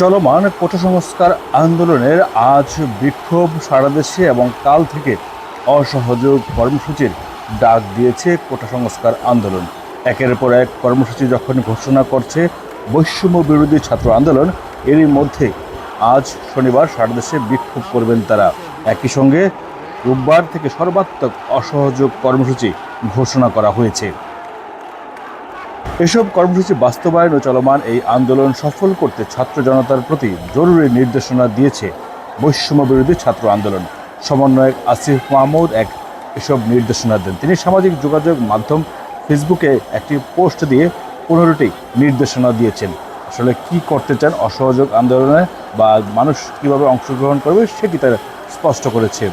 চলমান কোটা সংস্কার আন্দোলনের আজ বিক্ষোভ সারা দেশে এবং কাল থেকে অসহযোগ কর্মসূচির ডাক দিয়েছে কোটা সংস্কার আন্দোলন। একের পর এক কর্মসূচি যখন ঘোষণা করছে বৈষম্য বিরোধী ছাত্র আন্দোলন, এরই মধ্যে আজ শনিবার সারা দেশে বিক্ষোভ করবেন তারা। একই সঙ্গে রোববার থেকে সর্বাত্মক অসহযোগ কর্মসূচি ঘোষণা করা হয়েছে। এসব কর্মসূচি বাস্তবায়ন ও চলমান এই আন্দোলন সফল করতে ছাত্র জনতার প্রতি জরুরি নির্দেশনা দিয়েছে বৈষম্য বিরোধী ছাত্র আন্দোলন। সমন্বয়ক আসিফ মাহমুদ এক এসব নির্দেশনা দেন। তিনি সামাজিক যোগাযোগ মাধ্যম ফেসবুকে একটি পোস্ট দিয়ে পনেরোটি নির্দেশনা দিয়েছেন। আসলে কি করতে চান অসহযোগ আন্দোলনে বা মানুষ কীভাবে অংশগ্রহণ করবে সেটি তারা স্পষ্ট করেছে।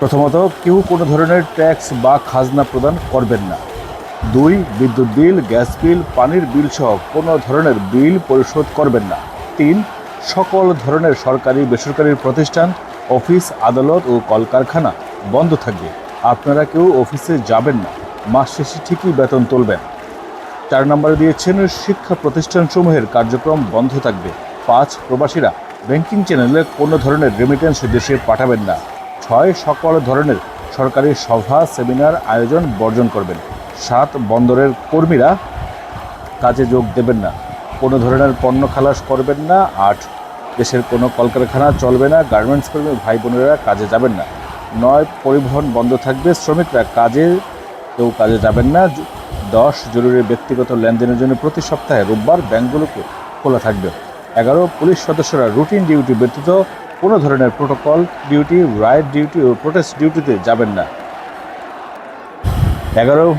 প্রথমত, কেউ কোনো ধরনের ট্যাক্স বা খাজনা প্রদান করবেন না। দুই, বিদ্যুৎ বিল, গ্যাস বিল, পানির বিল সহ কোনো ধরনের বিল পরিশোধ করবেন না। তিন, সকল ধরনের সরকারি বেসরকারি প্রতিষ্ঠান, অফিস, আদালত ও কলকারখানা বন্ধ থাকবে। আপনারা কেউ অফিসে যাবেন না। মাস শেষে ঠিকই বেতন তুলবেন। চার নম্বরে দিয়েছেন, শিক্ষা প্রতিষ্ঠানসমূহের কার্যক্রম বন্ধ থাকবে। পাঁচ, প্রবাসীরা ব্যাংকিং চ্যানেলে কোনো ধরনের রেমিটেন্স দেশে পাঠাবেন না। ছয়, সকল ধরনের সরকারি সভা, সেমিনার, আয়োজন বর্জন করবেন। সাত বন্দরের কর্মীরা কাজে যোগ দেবেন না। কোনো ধরনের পণ্য খালাস করবেন না, আট, দেশের কোনো কলকারখানা চলবে না, গার্মেন্টস কর্মী ভাই বোনেরা কাজে যাবেন না। নয়, পরিবহন বন্ধ থাকবে, শ্রমিকরা কাজে, কেউ কাজে যাবেন না। দশ, জরুরি ব্যক্তিগত লেনদেনের জন্য প্রতি সপ্তাহে রোববার ব্যাংকগুলোকে খোলা থাকবে। এগারো, পুলিশ সদস্যরা রুটিন ডিউটি ব্যতীত কোনো ধরনের প্রোটোকল ডিউটি রাইট ডিউটি ও প্রোটেস্ট ডিউটিতে যাবেন না। এগারো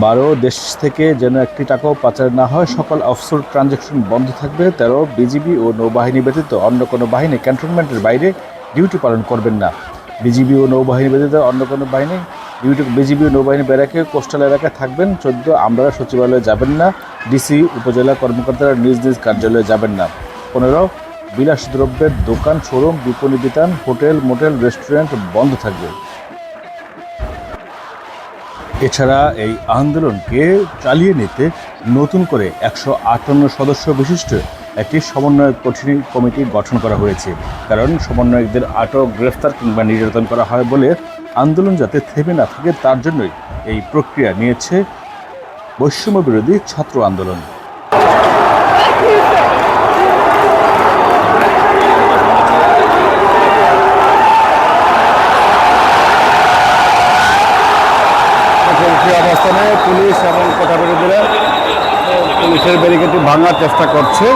বারো দেশ থেকে যেন একটি টাকাও পাচার না হয়, সকল অফশোর ট্রানজ্যাকশন বন্ধ থাকবে। তেরো, বিজিবি ও নৌবাহিনী ব্যতীত অন্য কোনো বাহিনী ক্যান্টনমেন্টের বাইরে ডিউটি পালন করবেন না। বিজিবি ও নৌবাহিনী ব্যতীত অন্য কোনো বাহিনী ডিউটি বিজিবি ও নৌবাহিনী ব্যারাকে, কোস্টাল এলাকায় থাকবেন। চোদ্দ, আমরা সচিবালয়ে যাবেন না। ডিসি উপজেলা কর্মকর্তারা নিজ নিজ কার্যালয়ে যাবেন না। পনেরো বিলাস দ্রব্যের দোকান, শোরুম, বিপণী বিতান, হোটেল, মোটেল, রেস্টুরেন্ট বন্ধ থাকবে। এছাড়া এই আন্দোলনকে চালিয়ে নিতে নতুন করে একশো আটান্ন সদস্য বিশিষ্ট একটি সমন্বয় কঠিন কমিটি গঠন করা হয়েছে। কারণ সমন্বয়কদের আটক, গ্রেফতার কিংবা নির্যাতন করা হয় বলে আন্দোলন যাতে থেমে না থাকে তার জন্যই এই প্রক্রিয়া নিয়েছে বৈষম্য বিরোধী ছাত্র আন্দোলন মুখোমুখি অবস্থানে পুলিশ এবং কোটা বিরোধীরা পুলিশের ব্যারিকেডটি ভাঙার চেষ্টা করছে।